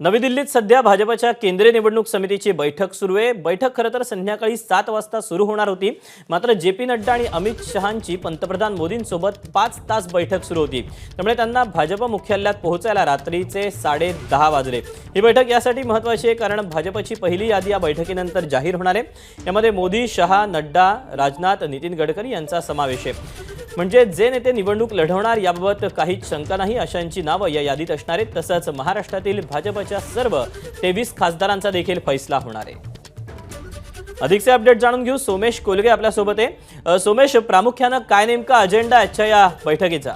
नवी दिल्लीत सध्या भाजपच्या केंद्रीय निवडणूक समितीची बैठक सुरू आहे. बैठक खरं तर संध्याकाळी सात वाजता सुरू होणार होती. मात्र जे पी नड्डा आणि अमित शहांची पंतप्रधान मोदींसोबत पाच तास बैठक सुरू होती. त्यामुळे त्यांना भाजप मुख्यालयात पोहोचायला रात्रीचे साडे दहा वाजले. ही बैठक यासाठी महत्त्वाची आहे कारण भाजपची पहिली यादी या बैठकीनंतर जाहीर होणार आहे. यामध्ये मोदी शहा नड्डा राजनाथ नितीन गडकरी यांचा समावेश आहे. म्हणजे जे नेते निवडणूक लढवणार याबाबत काहीच शंका नाही अशांची नावं या यादीत असणार आहेत. तसंच महाराष्ट्रातील भाजपच्या सर्व तेवीस खासदारांचा देखील फैसला होणार आहे. अधिकचे अपडेट जाणून घेऊ. सोमेश कोलगे आपल्यासोबत आहे. सोमेश प्रामुख्यानं काय नेमका अजेंडा आजच्या या बैठकीचा?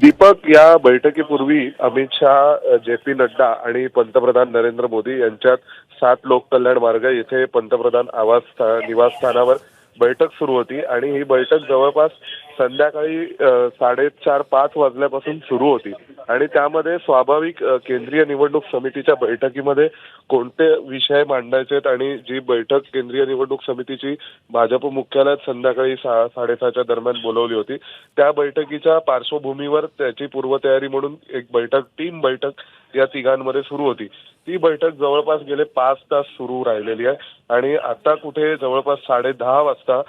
दीपक या बैठकीपूर्वी अमित शहा जे पी नड्डा आणि पंतप्रधान नरेंद्र मोदी यांच्यात सात लोककल्याण मार्ग येथे पंतप्रधान आवास निवासस्थानावर बैठक सुरू होती आणि ही बैठक जवळपास संध्याकाळी साडेचार पाच वाजल्यापासून सुरू होती. आणि त्यामध्ये स्वाभाविक केंद्रीय निवडणूक समितीच्या बैठकीमध्ये कोणते विषय मांडायचे आहेत आणि जी बैठक केंद्रीय निवडणूक समितीची भाजप मुख्यालयात संध्याकाळी सहा साडेसहाच्या दरम्यान बोलवली होती त्या बैठकीच्या पार्श्वभूमीवर त्याची पूर्वतयारी म्हणून एक बैठक टीम बैठक या तिघांमध्ये सुरू होती. ती बैठक जवळपास गेले पाच तास सुरू राहिलेली आहे. आणि आता कुठे जवळपास साडे दहा वाजता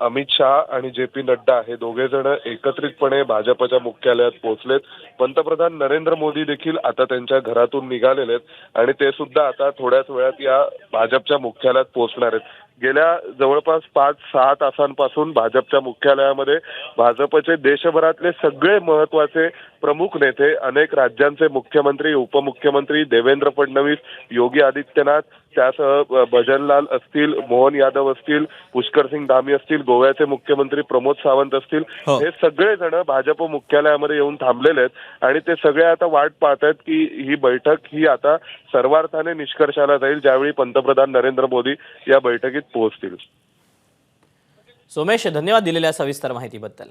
अमित शहा आणि जे पी नड्डा हे दोघे जण एकत्रितपणे भाजपच्या मुख्यालयात पोहोचलेत. पंतप्रधान नरेंद्र मोदी देखील आता त्यांच्या घरातून निघालेले आहेत आणि ते सुद्धा आता थोड्याच वेळात या भाजपच्या मुख्यालयात पोहोचणार आहेत. गेल्या जवळपास पाच सहा तासांपासून भाजपच्या मुख्यालयामध्ये भाजपचे देशभरातले सगळे महत्त्वाचे प्रमुख नेते अनेक राज्यांचे मुख्यमंत्री उपमुख्यमंत्री देवेंद्र फडणवीस योगी आदित्यनाथ त्यासह भजनलाल असतील मोहन यादव असतील पुष्कर सिंग धामी असतील गोव्याचे मुख्यमंत्री प्रमोद सावंत असतील हो. हे सगळे जण भाजप मुख्यालयामध्ये येऊन थांबलेले आहेत. आणि ते सगळे आता वाट पाहत आहेत की ही बैठक ही आता सर्वार्थाने निष्कर्षाला जाईल ज्यावेळी पंतप्रधान नरेंद्र मोदी या बैठकीत पोहोचतील. सोमेश धन्यवाद दिलेल्या सविस्तर माहितीबद्दल.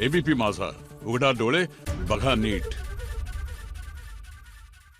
एबीपी माझा. उघडा डोळे बघा नीट.